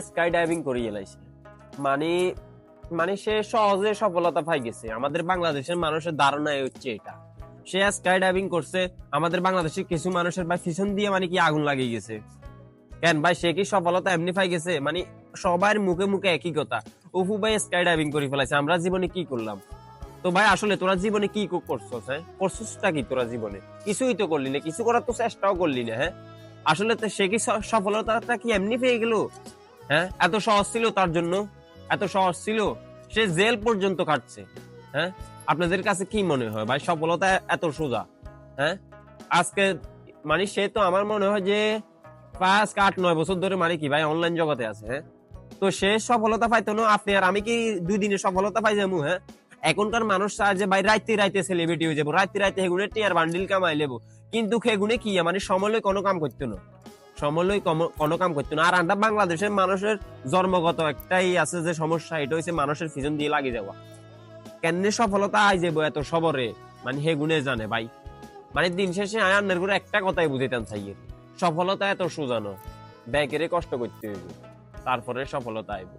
Sky diving মানে মানে সে সহজে সফলতা পাই গেছে। আমাদের বাংলাদেশের মানুষের হচ্ছে এটা। সে স্কাই ডাইভিং করছে, আমাদের বাংলাদেশের কিছু মানুষের ভাই পিছন দিয়ে মানে কি আগুন গেছে। কেন ভাই, সে কি সফলতা এমনি পাই গেছে? মানে সবার মুখে মুখে একই কথা, উফু ভাই স্কাই ডাইভিং করে ফেলাইছে, আমরা জীবনে কি করলাম? তো ভাই, আসলে তোরা জীবনে কি কো- করছস হ্যাঁ? করছসটা কি তোরা জীবনে? কিছুই তো করলি না, কিছু করার তো চেষ্টাও করলি না হ্যাঁ? আসলে সে কি সফলতাটা কি এমনি পেয়ে গেল? হ্যাঁ? এত সহজ ছিল তার জন্য? এত সহজ ছিল? সে জেল পর্যন্ত কাটছে। হ্যাঁ? আপনাদের কাছে কি মনে হয়? ভাই, সফলতা এত সোজা। হ্যাঁ? আজকে মানে সে তো আমার মনে হয় যে, পাঁচ আট নয় বছর ধরে মানে কি ভাই? অনলাইন জগতে আছে হ্যাঁ? তো সে সফলতা পাইতো না, আপনি আর আমি কি দুই দিনে সফলতা পাই যাব হ্যাঁ? এখনকার মানুষ চায় যে, ভাই, রাইতে রাইতে সেলিব্রিটি হয়ে যাব, রাইতে রাইতে হেগুনে টিয়ার বান্ডিল কামাই লেবো কিন্তু সেগুনে কি মানে সমলয় কোনো কাম করতো না। সমলয় কোনো কাম করতো না। আর আমরা বাংলাদেশের মানুষের জন্মগত একটাই আছে যে, সমস্যা, এটা হচ্ছে মানুষের ফিজন দিয়ে লাগে যাওয়া। কেন সফলতা আই যাব এত সবরে? মানে হেগুনে জানে, ভাই। মানে দিন শেষে আয়ান্নের করে একটা কথাই বুঝাইতাম চাইয়ে। সফলতা এত সোজানো। ব্যাংকেরে কষ্ট করতে হইব। তারপরে সফলতা আইব।